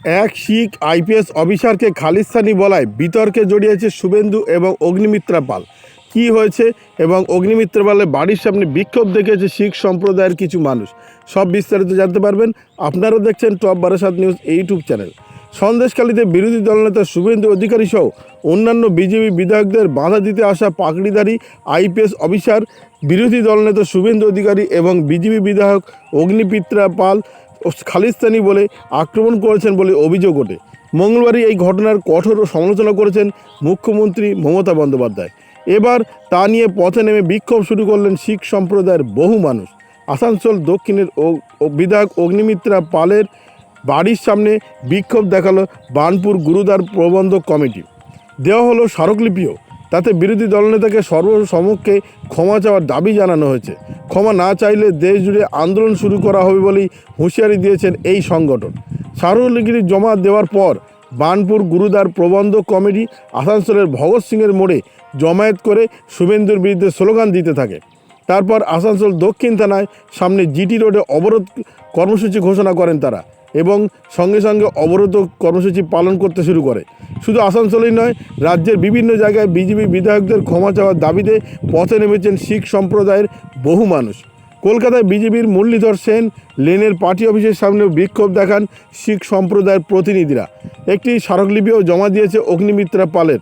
এক শিখ আইপিএস অফিসারকে খালিস্তানি বলায় বিতর্কে জড়িয়েছে শুভেন্দু এবং অগ্নিমিত্রা পাল। কি হয়েছে এবং অগ্নিমিত্রা পালের বাড়ির সামনে বিক্ষোভ দেখেছে শিখ সম্প্রদায়ের কিছু মানুষ। সব বিস্তারিত জানতে পারবেন আপনারা দেখছেন top Barasat news YouTube channel. সন্দেশকালীতে বিরোধী দলনেতা শুভেন্দু অধিকারী সহ অন্যান্য বিজেপি বিধায়কদের বাধা দিতে আসা পাকড়িদারি আইপিএস অফিসার, বিরোধী দলনেতা শুভেন্দু অধিকারী এবং বিজেপি বিধায়ক অগ্নিমিত্রা পাল খালিস্তানি বলে আক্রমণ করেছেন বলে অভিযোগ ওঠে। মঙ্গলবারই এই ঘটনার কঠোর সমালোচনা করেছেন মুখ্যমন্ত্রী মমতা বন্দ্যোপাধ্যায়। এবার তা নিয়ে পথে নেমে বিক্ষোভ শুরু করলেন শিখ সম্প্রদায়ের বহু মানুষ। আসানসোল দক্ষিণের বিধায়ক অগ্নিমিত্রা পালের বাড়ির সামনে বিক্ষোভ দেখাল বানপুর গুরুদার প্রবন্ধক কমিটি। দেওয়া হলো স্মারকলিপিও। তাতে বিরোধী দলনেতাকে সর্বসমক্ষে ক্ষমা চাওয়ার দাবি জানানো হয়েছে। ক্ষমা না চাইলে দেশ জুড়ে আন্দোলন শুরু করা হবে বলেই হুঁশিয়ারি দিয়েছেন এই সংগঠন। শাহরুলগিরি জমা দেওয়ার পর বানপুর গুরুদার প্রবন্ধ কমিটি আসানসোলের ভগৎ সিংয়ের মোড়ে জমায়েত করে শুভেন্দুর বিরুদ্ধে স্লোগান দিতে থাকে। তারপর আসানসোল দক্ষিণ থানায় সামনে জিটি রোডে অবরোধ কর্মসূচি ঘোষণা করেন তারা। এবং সঙ্গে সঙ্গে অবরোধ কর্মসূচি পালন করতে শুরু করে। শুধু আসানসোলেই নয়, রাজ্যের বিভিন্ন জায়গায় বিজেপি বিধায়কদের ক্ষমা চাওয়ার দাবিতে পথে নেমেছেন শিখ সম্প্রদায়ের বহু মানুষ। কলকাতায় বিজেপির মুরলীধর সেন, লেনের পার্টি অফিসের সামনে বিক্ষোভ দেখান শিখ সম্প্রদায়ের প্রতিনিধিরা। একটি স্মারকলিপিও জমা দিয়েছে অগ্নিমিত্রা পালের।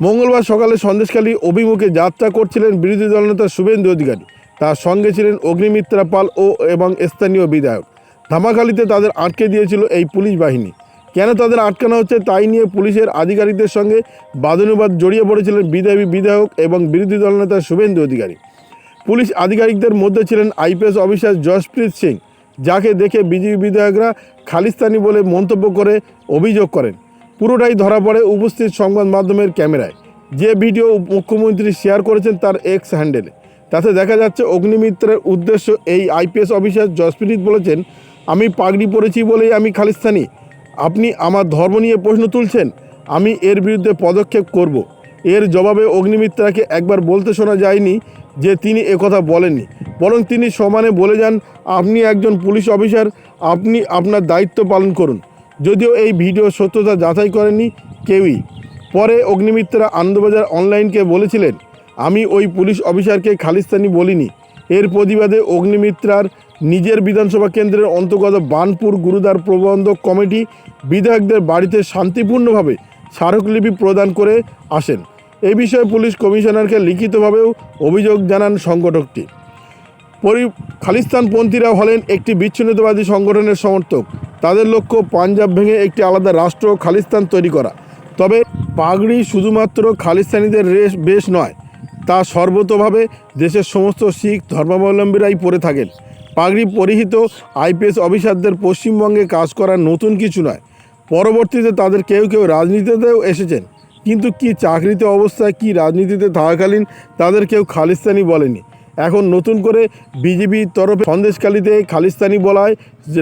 মঙ্গলবার সকালে সন্দেশখালী অভিমুখে যাত্রা করছিলেন বিরোধী দলনেতা শুভেন্দু অধিকারী। তার সঙ্গে ছিলেন অগ্নিমিত্রা পাল ও এবং স্থানীয় বিধায়ক। ধামাখালিতে তাদের আটকে দিয়েছিল এই পুলিশ বাহিনী। কেন তাদের আটকানো হচ্ছে তাই নিয়ে পুলিশের আধিকারিকদের সঙ্গে বাদানুবাদ জড়িয়ে পড়েছিলেন বিধায়ী বিধায়ক এবং বিরোধী দলনেতা শুভেন্দু অধিকারী। পুলিশ আধিকারিকদের মধ্যে ছিলেন আইপিএস অফিসার জসপ্রীত সিং, যাকে দেখে বিজেপি বিধায়করা খালিস্তানি বলে মন্তব্য করে অভিযোগ করেন। পুরোটাই ধরা পড়ে উপস্থিত সংবাদ মাধ্যমের ক্যামেরায়। যে ভিডিও মুখ্যমন্ত্রী শেয়ার করেছেন তার এক্স হ্যান্ডেলে। তাতে দেখা যাচ্ছে অগ্নিমিত্রের উদ্দেশ্য এই আইপিএস অফিসার জসপ্রীত বলেছেন আমি পাগড়ি পরেছি বলেই আমি খালিস্তানি। আপনি আমার ধর্ম নিয়ে প্রশ্ন তুলছেন, আমি এর বিরুদ্ধে পদক্ষেপ করব। এর জবাবে অগ্নিমিত্রাকে একবার বলতে শোনা যায়নি যে তিনি একথা বলেননি। বরং তিনি সমানে বলে যান, আপনি একজন পুলিশ অফিসার, আপনি আপনার দায়িত্ব পালন করুন। যদিও এই ভিডিও সত্যতা যাচাই করেননি কেউই। পরে অগ্নিমিত্রা আনন্দবাজার অনলাইনকে বলেছিলেন, আমি ওই পুলিশ অফিসারকে খালিস্তানি বলিনি। এর প্রতিবাদে অগ্নিমিত্রার নিজের বিধানসভা কেন্দ্রের অন্তর্গত বানপুর গুরুদার প্রবন্ধক কমিটি বিধায়কদের বাড়িতে শান্তিপূর্ণভাবে স্মারকলিপি প্রদান করে আসেন। এই বিষয়ে পুলিশ কমিশনারকে লিখিতভাবেও অভিযোগ জানান সংগঠকটি। পরি খালিস্তানপন্থীরা হলেন একটি বিচ্ছিন্নতাবাদী সংগঠনের সমর্থক। তাদের লক্ষ্য পাঞ্জাব ভেঙে একটি আলাদা রাষ্ট্র খালিস্তান তৈরি করা। তবে পাগড়ি শুধুমাত্র খালিস্তানিদের রেশ বেশ নয়, তা সর্বতভাবে দেশের সমস্ত শিখ ধর্মাবলম্বীরাই পরে থাকেন। পাগড়ি পরিহিত আইপিএস অফিসারদের পশ্চিমবঙ্গে কাজ করা নতুন কিছু নয়। পরবর্তীতে তাদের কেউ কেউ রাজনীতিতেও এসেছেন। কিন্তু কি চাকরিতে অবস্থায়, কি রাজনীতিতে থাকাকালীন তাদের কেউ খালিস্তানি বলেনি। এখন নতুন করে বিজেপির তরফে সন্দেশকালীতে খালিস্তানি বলায়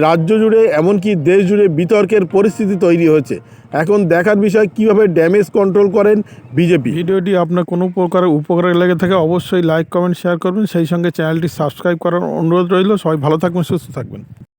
রাজ্য জুড়ে, এমনকি দেশ জুড়ে বিতর্কের পরিস্থিতি তৈরি হয়েছে। এখন দেখার বিষয়, কীভাবে ড্যামেজ কন্ট্রোল করেন বিজেপি ভিডিওটি আপনার কোনো প্রকার উপকারে লেগে থাকে, অবশ্যই লাইক কমেন্ট শেয়ার করবেন। সেই সঙ্গে চ্যানেলটি সাবস্ক্রাইব করার অনুরোধ রইল। সবাই ভালো থাকবেন, সুস্থ থাকবেন।